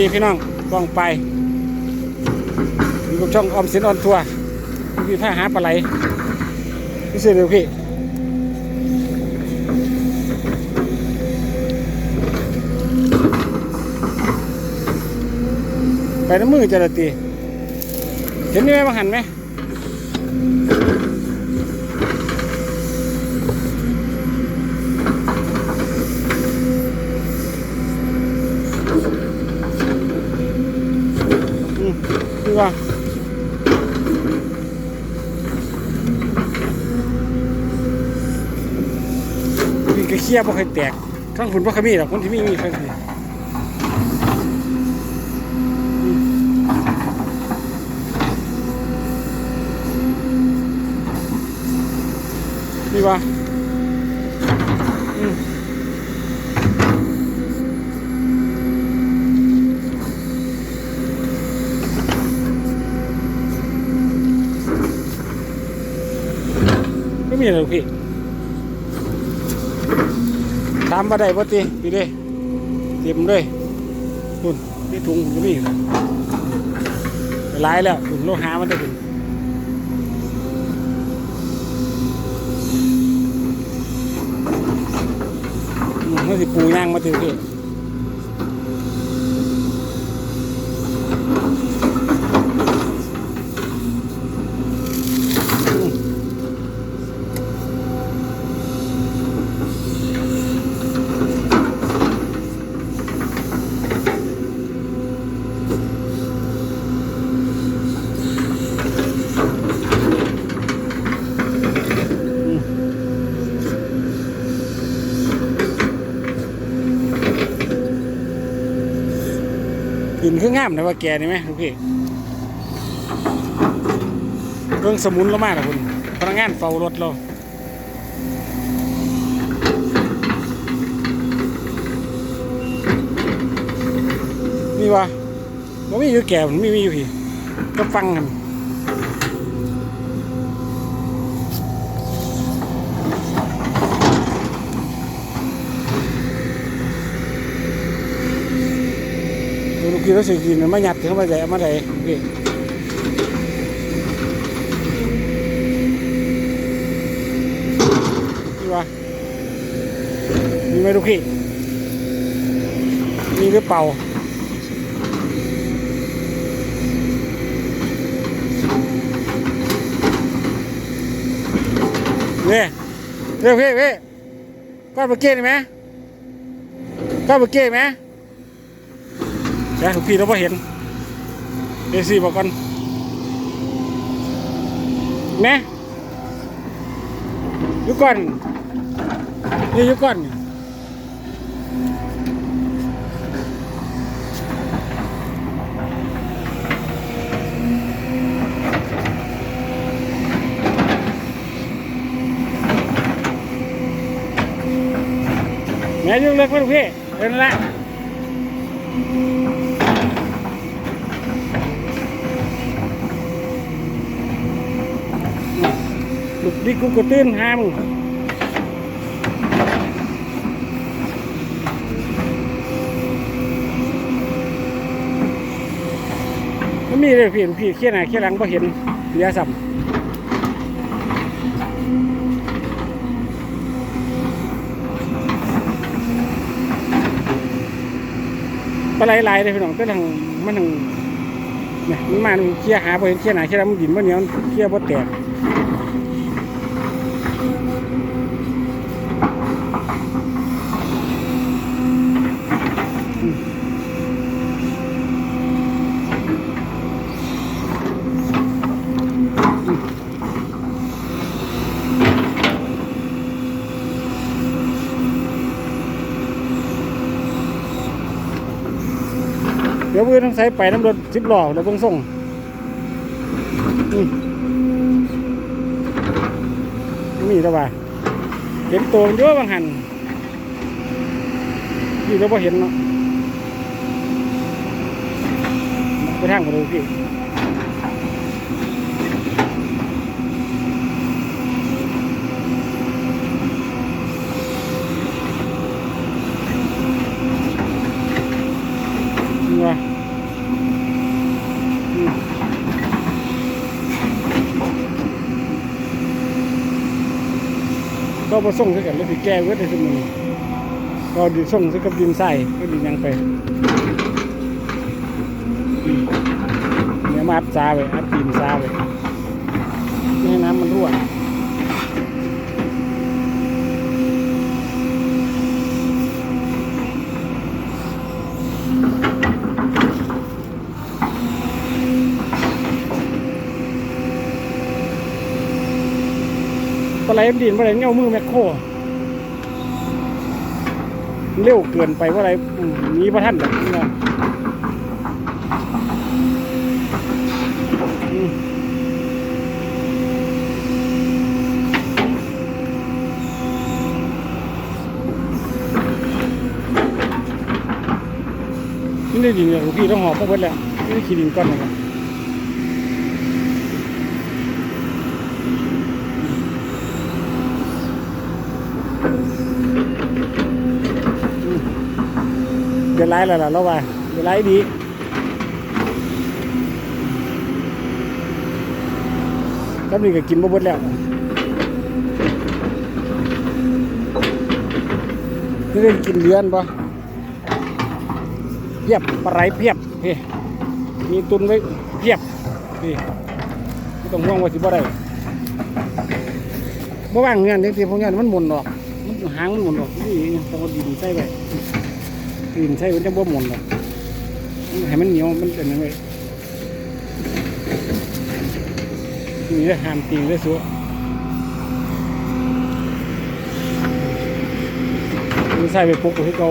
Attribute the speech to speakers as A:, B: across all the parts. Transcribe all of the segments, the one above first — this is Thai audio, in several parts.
A: ดีพี่น้องกองไปอยู่กับช่องออมสินออนทัวร์พี่ผ้าหาปลาไหลพี่เสือเร็วพี่ไปน้ำมือจะละตีเห็นนี่ไหมมาหันไหมอื มดีว่ามีกระเคียบ่เคยแตกข้างคุณบ่เคยมีหรอกคนที่มีมีเคยมีอืมดีว่า ม่มีอะไรหรอกพี่ตามมาได้ปะตีพี่เด้เตรียมเลยคุณนี่ถุงก็มีหลายแล้วคุณโลหามันได้คุณอืมมันสิปูย่างมาถึงพี่ ครื่องามนะว่าแกนี่ไหมลูกพี่เรื่องสมุนเรามากนะคุณพนักงานเฝ้ารถเรานี่วะมันไม่อยู่แก่มันไม่มีอยู่พี่ก็ฟังกัน ลูกพี่เราสิกินมันมาหยัดถึงมาใส่มาใส่พี่นี่วะมีไหมลูกพี่มีหรือเปล่าเนี่ยเร็วพี่พี่ก้อนเบอร์เก้นี่ไหมก้อนเบอร์เก้ไหม เดี๋ยวพี่เราไ่เห็นเดซี่บอกก่อนแม่ยุก่อนนี่ยุก่อนแม่ยุ่งเล็กไหมลูกพี่เดินละ ลูกดิกูก็ตื่นหามมันมีเลยพี่พี่เขี้ยหน้าเขี้ยหลังพอเห็นเสียสัมปลาไหลไหลเลยพี่น้องก็ทางมันทางเนี่ยมันมาเขี้ยหาพอเห็นเขี้ยหนาเขี้ยหลังมันดินมันเหนียวเขี้ยบ่แตก อนต้องใส่ไปน้ำรถสิบล้อแล้วเพิ่งส่งอืมมีแต่ว่าเห็นตัวเยอะบางหันนี่เราพอเห็นเนาะไปทางกันเลยพี่นี่ว่า เขาบ่ส่งคือกันแล้วสิแก้เวทได้ซุมื้อนี้ก็ดิส่งซะกับดินใส่ก็ดินยังไปเนี่ยมาอัดซาไปอัดดินซาไว้ไม่ให้น้ำมันรั่ว ปลาไหล มันดินปลาไหลเงี้ยวมือแมคโครเร็วเกินไปว่าอะไรมหนีพระท่านแบบนี้นะนี่ดินเนี่ยหลวงพี่ต้องหอบพวกเบิดแล้วนี่ด้ขี้ดินก้อนนะครับ เดือดร้ายแล้วล่ะเราว่าเดือดร้ายดีก็นี่ก็กินบ่บดแล้วนี่ได้กินเรือนปะเพียบปลาไหลเพียบพี่มีตุนไว้เพียบพี่ไม่ต้องห่วงว่าสิบ่ได้บ่ว่างเงินจริงๆพวกเงินมันหมุนออกมันหางมันหมุนออกนี่ต้องเอาดินใส่ไว้ ดินใช่มันจะบ่หมุนหรอกให้มันเหนียวมันเป็นยังไงนี่ได้หามตีนได้สัวมันใส่ไปปุ๊กกับที่เกา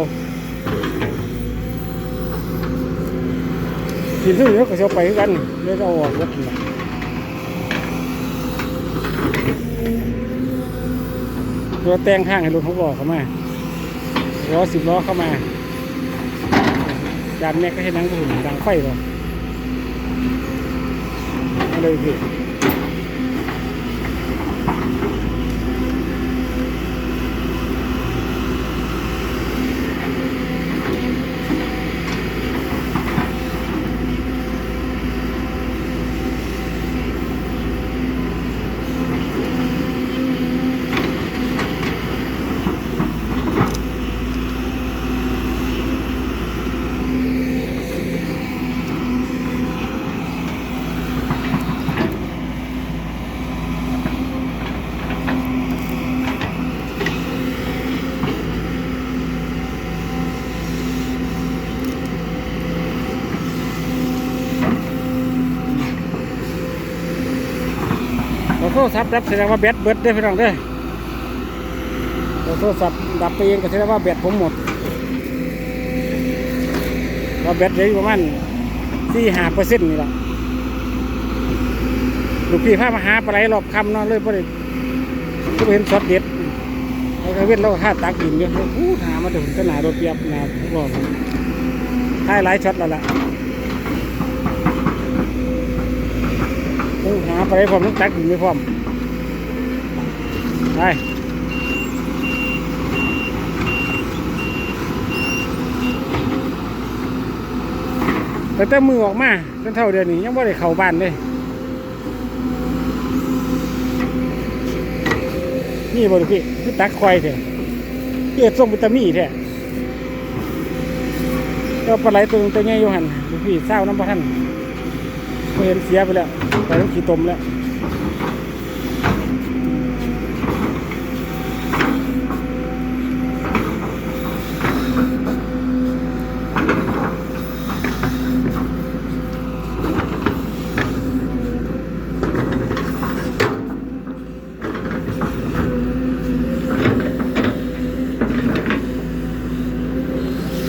A: ดินซึ่งเดี๋ยวก็จะไปกันเดี๋ยวจะเอาออกรถนี่ล่ะเดี๋ยวแต่งข้างให้รถเขาบอกเข้ามาล้อสิบล้อเข้ามา จานแม่ก็ให้นังก็หุ่นดังไฟหรอมาเลยพี่ ราโทรศัพท์รับแสดงว่าแบตเบิดได้พี่น้องเด้อเราโทรศัพท์ดับไปเองก็แสดงว่าแบตผมหมดว่าแบตเหลืออยู่ประมาณสี่ห้าเปอร์เซ็นต์นี่แหละลูกพี่พามาหาปลาไหลรอบคำเนาะเลยพอดีก็เห็นช็อตเด็ดเราก็เว้นเราก็ฆ่าตักดินอยู่อู้หามาถึงขนาดรถเปียบนาทุกรอบท้ายหลายช็อตแล้วล่ะ ต้องหาไปพร้อมต้องตักดินไม่พร้อมไปแต่แต่มือออกมาจนเท่าเดือนนี้ยังไม่ได้เข้าบ้านเลยนี่บ่ดูพี่คือตักควายแท้เกิดส่งวิตามีแท้ก็ปลาไหลตัวตัวใหญ่อยู่หันดูพี่เศร้าน้ำปลาท่าน เห็นเสียไปแล้วไปต้องขี่ตมแล้ว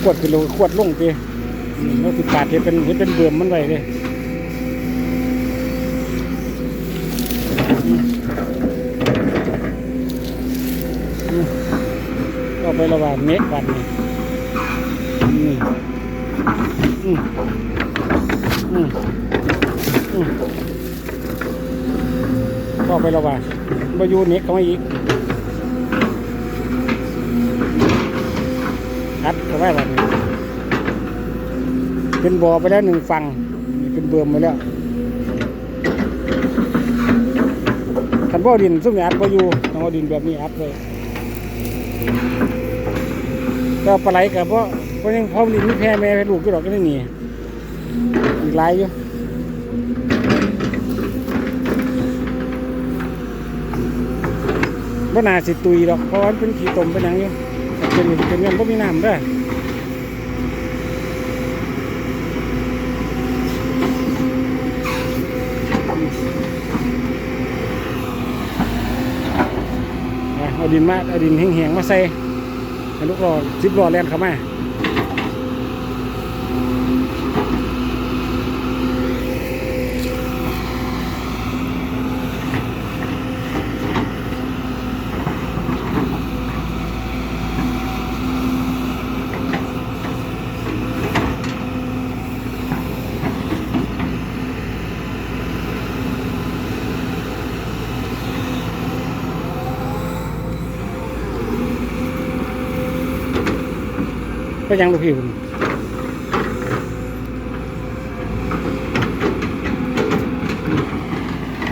A: ขวดกิโลขวดลงตีเราติดปาดเห็นเป็นเห็นเป็นเบื่อมมันไว้เลย ไประหว่างเมตรวันนี่นี่อืมอืมอืมก็ไประหว่างบายูเน็กเข้ามาอีกคัดเข้าไปแบบนี้เป็นบ่อไปแล้วหนึ่งฝั่งเป็นเบิ่มไปแล้วคันบ่อดินซุ่มอัดบ่อยู่ต้องเอาดินแบบนี้อัดเลย ก็ปลาไหลกับเพราะเพราะยังพ่อมลินไม่แพ้แม่แพ้ลูกก็ดอกก็ได้หนีอีกหลายอยู่บ่นาสิตุยดอกเพราะว่ามันเป็นขี้ตมเป็นหยังอยู่แต่เป็นเป็นเงินบ่มีน้ำเด้อเอาดินมาเอาดินแห้งๆมาใส่ ให้ลูกรอซิปรอแลนเข้ามา ก็ยังลูกพี่คุณ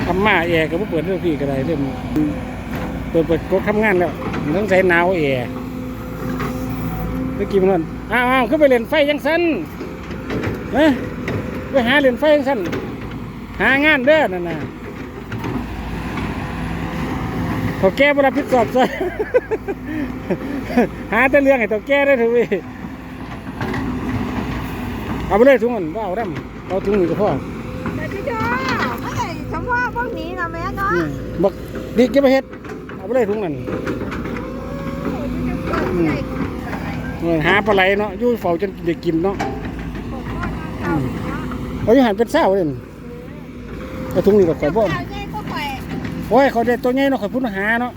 A: ทำมาแอร์ก็บ่เปิดลูกพี่ก็ได้เริ่มเปิดเปิดกดทำงานแล้วต้องใส่หนาวแอร์เมื่อกี้มันนั่นอ้าวอ้าวขึ้นไปเล่นไฟยังสั้นเฮ้ไปหาเล่นไฟยังสั้นหางานเด้อนั่นน่ะเขาแก้บรับผิดชอบซะหาแต่เรื่องให้ตัวแก้ได้ถอะเว้ย เอาไปเลยถุงมันว่าเอาดำเอาถุงนี้ก็พอ
B: แต่พี่จ้าไม่ใช่เฉพาะพวกนี้นะแม่เนาะ
A: อืมบักดิเก็บไปเฮ็ดเอาไปเลยถุงนั้นเออหาปลาไหลเนาะอยู่เฝ้าจนได้กินเนาะเขาอยู่หันเป็นเศร้าเลยนี่เอาถุงนี้ก็ข่อยบ่
B: เจ้าใหญ่ก็ข่อย
A: โอ้ยเขาได้ตัวใหญ่เนาะข่อยพูดหาเนาะ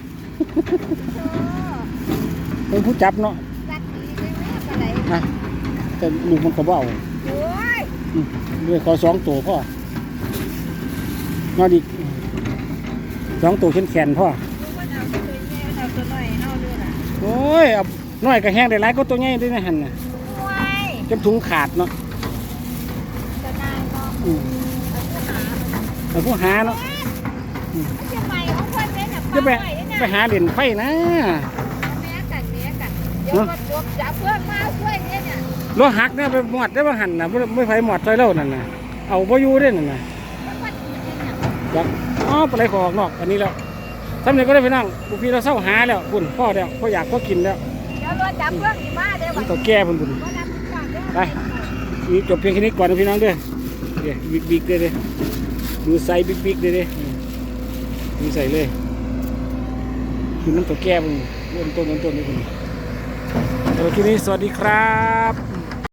A: เป็นผู้จับเนาะ
B: รักดีใช่ไหมอะไร
A: นะแต่ลูกมันก็บ่เอา
B: โอ้ย
A: อืมด้วยขอสองตัวพ่อนอนอีกสองตัวแขนแขนๆพ่อ
B: ลูกมันเอาตัวใหญ่เอาตัวน้อยเอาด้วยล่ะ
A: โอ้ยเอาน้อยก็แห้งได้หลายก็ตัวใหญ่ด้วยนะหันน่ะ
B: โอ้ย
A: จนถุงขาดเนาะ
B: จะนายเนาะ
A: อืม
B: เอาตัวหา
A: แต่ผู้หาเนาะ
B: ไม่ใช่ใหม่ของคนเนี่ยน่ะ
A: จะไป
B: ป้าว้เนี่ย
A: ไปหาเหรียญไฟนะ
B: แม่กันแม่กันเดี๋ยวมันยกจับเพื่อนมาช่วยเนี่ยเนี่ย
A: รถหักเนี่ยไปหมดได้บ่หันน่ะไม่ไม่ไฟหมดซอยเล่านั่นน่ะเอาบ่อยู่เด้นั่นน่ะ
B: มันมันเนี่ย
A: จักอ๋อปลาไหลขอออกนอกอันนี้แล้วสำเร็จก็ได้ไปนั่งบุพี่เราเศร้าหาแล้วคุณพ่อแล้วพ่ออยากพ่อกินแล้ว
B: เดี๋ยวรถจับเพื่อนอีมาเดี๋ยว
A: มั
B: วันน
A: ก็แก้พุ่นพุ่น
B: ก็นำทุกอย่างเด้อ
A: ไปนี่จบเพียงแค่นี้ก่อนนะพี่น้องเด้อเดี๋ยวบิ๊กบิ๊กๆเด้อเด้อดูไซส์บิ๊กบิ๊กๆเด้อเด้อดูใส่เลยคือน้ำตัวแก้มเริ่มต้นเริ่มต้นนี่คุณสำหรับคลิปนี้สวัสดีครับ